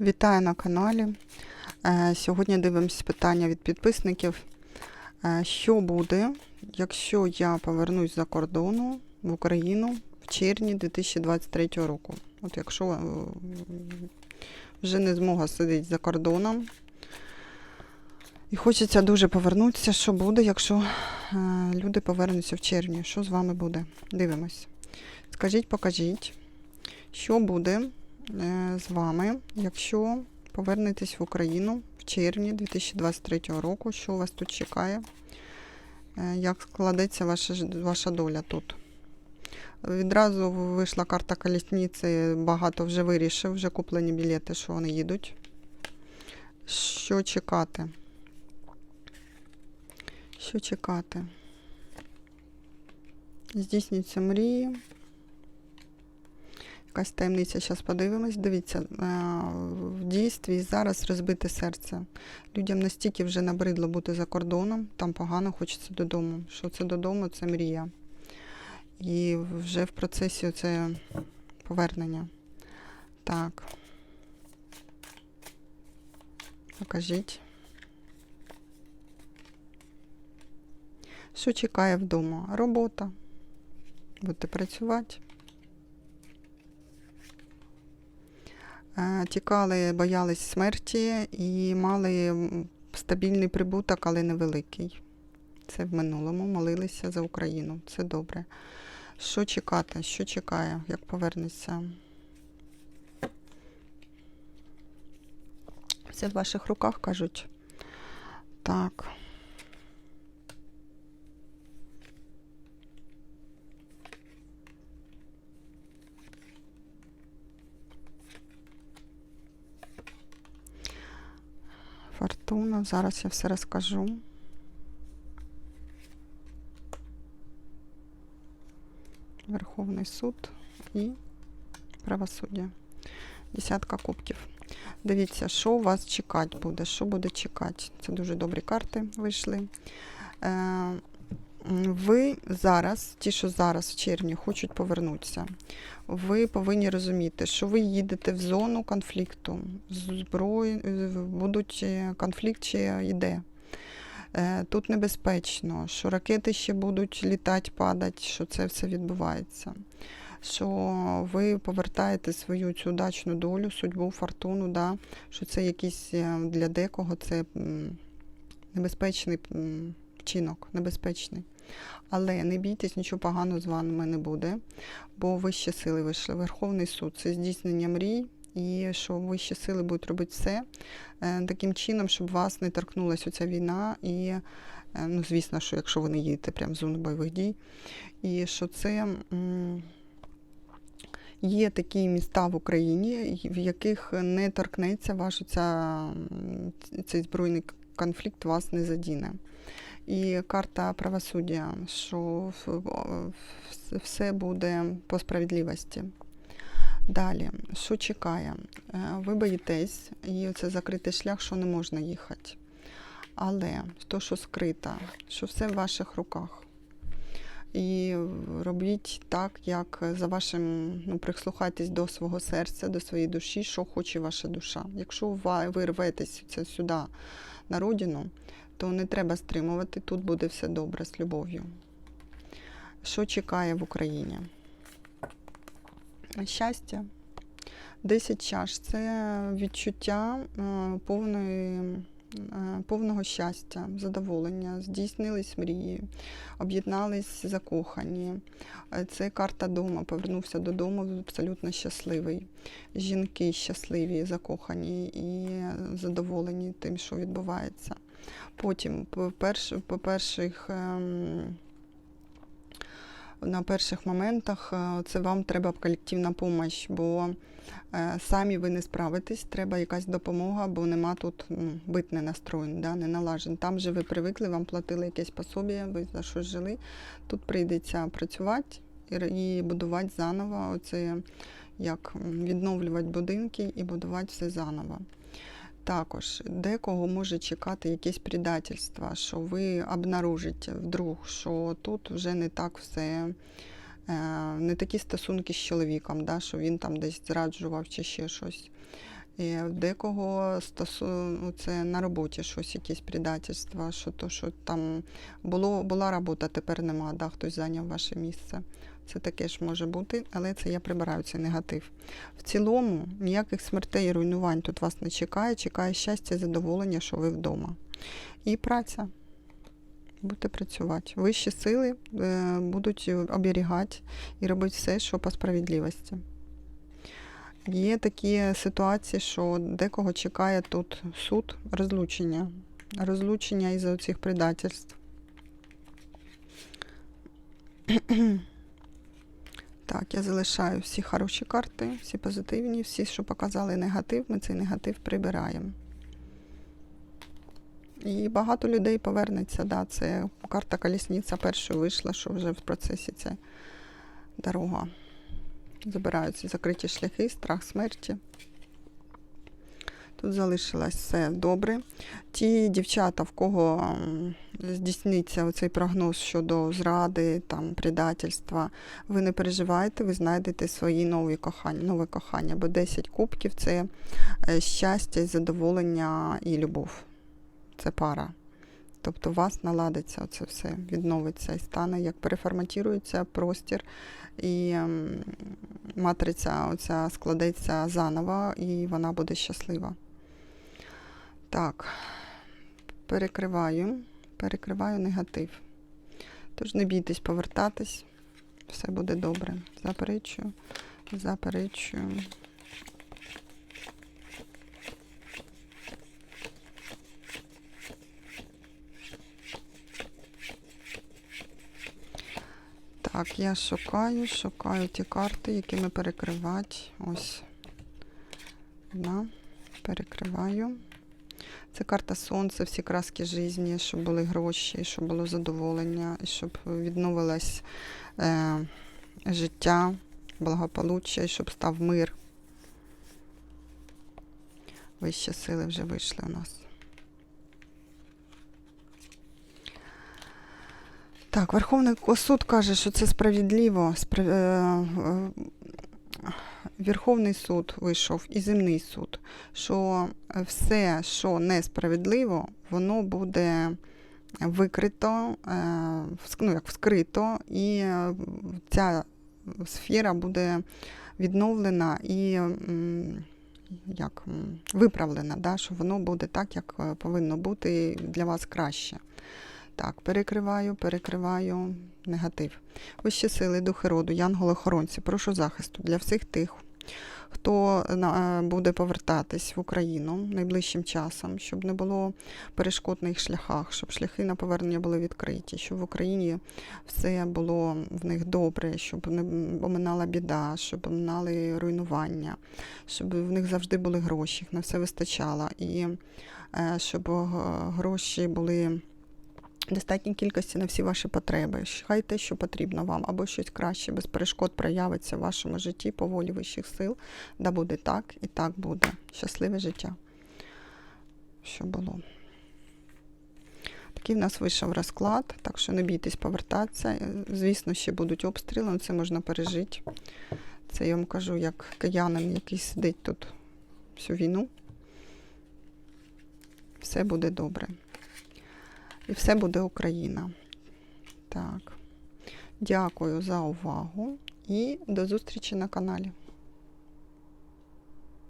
Вітаю на каналі. Е, Сьогодні дивимося питання від підписників. Е, Що буде, якщо я повернусь за кордону в Україну в червні 2023 року? От якщо е, вже не змога сидіти за кордоном. І хочеться дуже повернутися, що буде, якщо люди повернуться в червні. Що з вами буде? Дивимось. Скажіть, покажіть, що буде з вами, якщо повернетесь в Україну в червні 2023 року, що вас тут чекає, Е, як складеться ваша, ваша доля тут. Відразу вийшла карта колісниці, багато вже вирішив, вже куплені білети, що вони їдуть. Що чекати? Що чекати? Здійснюються мрії. Якась таємниця, зараз подивимось. Дивіться, е, в дійстві зараз розбите серце. Людям настільки вже набридло бути за кордоном, там погано хочеться додому. Що це додому, це мрія. І вже в процесі це повернення. Так. Покажіть. Що чекає вдома? Робота. Будете працювати. Тікали, боялись смерті і мали стабільний прибуток, але невеликий. Це в минулому. Молилися за Україну. Це добре. Що чекати? Що чекає, як повернеться? Все в ваших руках кажуть. Так. Фортуна. Зараз я все розкажу. Верховний суд і правосуддя. Десятка кубків. Дивіться, що вас чекати буде, що буде чекати. Це дуже добрі карти вийшли. Е, ви зараз, ті, що зараз в червні хочуть повернутися, ви повинні розуміти, що ви їдете в зону конфлікту, зброї, будуть е, конфлікт ще йде. Е, Тут небезпечно, що ракети ще будуть літати, падати, що це все відбувається. Що ви повертаєте свою цю удачну долю, судьбу, фортуну, да? що це якийсь е, для декого це небезпечний вчинок, небезпечний. Але не бійтесь, нічого поганого з вами не буде, бо вищі сили вийшли. Верховний суд це здійснення мрій, і що вищі сили будуть робити все е, таким чином, щоб вас не торкнулася ця війна. І, е, ну, звісно, що якщо ви не їдете прямо в зону бойових дій, і що це. Є такі міста в Україні, в яких не торкнеться ваш ця, цей збройний конфлікт вас не задіне. І карта правосуддя, що все буде по справедливості. Далі, що чекає? Е, Ви боїтесь, і це закритий шлях, що не можна їхати. Але то, що скрито, що все в ваших руках. І робіть так, як за вашим, ну, прислухайтесь до свого серця, до своєї душі, що хоче ваша душа. Якщо ви рветесь сюди, на родину, то не треба стримувати, тут буде все добре з любов'ю. Що чекає в Україні? Щастя. 10 чаш це відчуття е, повної, е, повного щастя, задоволення, здійснились мрії, об'єднались закохані. Е, Це карта дома, повернувся додому абсолютно щасливий. Жінки щасливі, закохані і задоволені тим, що відбувається. Потім, по, перш, по перших. ем, на перших моментах е, це вам треба колективна допомога, бо е, самі ви не справитесь, треба якась допомога, бо нема тут м, бит не настроєн, да, не налажен. Там же ви привикли, вам платили якесь пособі, ви за щось жили. Тут прийдеться працювати і, будувати заново. Оце як відновлювати будинки і будувати все заново. Також декого може чекати якесь предательство, що ви обнаружите вдруг, що тут вже не так все, е, не такі стосунки з чоловіком, да, що він там десь зраджував чи ще щось. В декого стосу... ну, це на роботі щось, якісь предательства, що то, що там було, була робота, тепер нема, да, хтось зайняв ваше місце. Це таке ж може бути, але це я прибираю цей негатив. В цілому ніяких смертей і руйнувань тут вас не чекає, чекає щастя задоволення, що ви вдома. І праця. Будете працювати. Вищі сили е, будуть оберігати і робити все, що по справедливості. Є такі ситуації, що декого чекає тут суд, розлучення. Розлучення із цих предательств. Так, я залишаю всі хороші карти, всі позитивні, всі, що показали негатив, ми цей негатив прибираємо. І багато людей повернеться. Да, це карта колісниця першою вийшла, що вже в процесі ця дорога. Забираються закриті шляхи, страх смерті. Тут залишилось все добре. Ті дівчата, в кого здійсниться оцей прогноз щодо зради, там, предательства, ви не переживайте, ви знайдете свої нові кохання, нове кохання, бо 10 кубків це е, щастя, задоволення і любов. Це пара. Тобто у вас наладиться це все, відновиться і стане, як переформатується простір, і ем, матриця оця складеться заново, і вона буде щаслива. Так, перекриваю, перекриваю негатив. Тож не бійтесь повертатись, все буде добре. Заперечую, заперечую. Так, я шукаю, шукаю ті карти, якими перекривати. Ось. Одна. Перекриваю. Це карта сонця, всі краски житті, щоб були гроші, щоб було задоволення, щоб відновилось е, життя, благополуччя, щоб став мир. Вищі сили вже вийшли у нас. Так, Верховний суд каже, що це справедливо. Спра... е, е, Верховний суд вийшов і земний суд, що все, що несправедливо, воно буде викрито, е, ну, як вскрито, і ця сфера буде відновлена і як, виправлена, да, що воно буде так, як повинно бути для вас краще. Так, перекриваю, перекриваю негатив. Вищі сили, духи роду, янголи-охоронці, прошу захисту для всіх тих, хто е, буде повертатись в Україну найближчим часом, щоб не було перешкод на їх шляхах, щоб шляхи на повернення були відкриті, щоб в Україні все було в них добре, щоб не оминала біда, щоб оминали руйнування, щоб в них завжди були гроші, на все вистачало, і е, щоб е, гроші були достатній кількості на всі ваші потреби. Хай те, що потрібно вам, або щось краще, без перешкод проявиться в вашому житті по волі вищих сил. Да буде так і так буде. Щасливе життя. Що було. Такий в нас вийшов розклад, так що не бійтесь повертатися. Звісно, ще будуть обстріли, але це можна пережити. Це я вам кажу, як киянин, який сидить тут всю війну. Все буде добре. І все буде Україна. Так. Дякую за увагу і до зустрічі на каналі.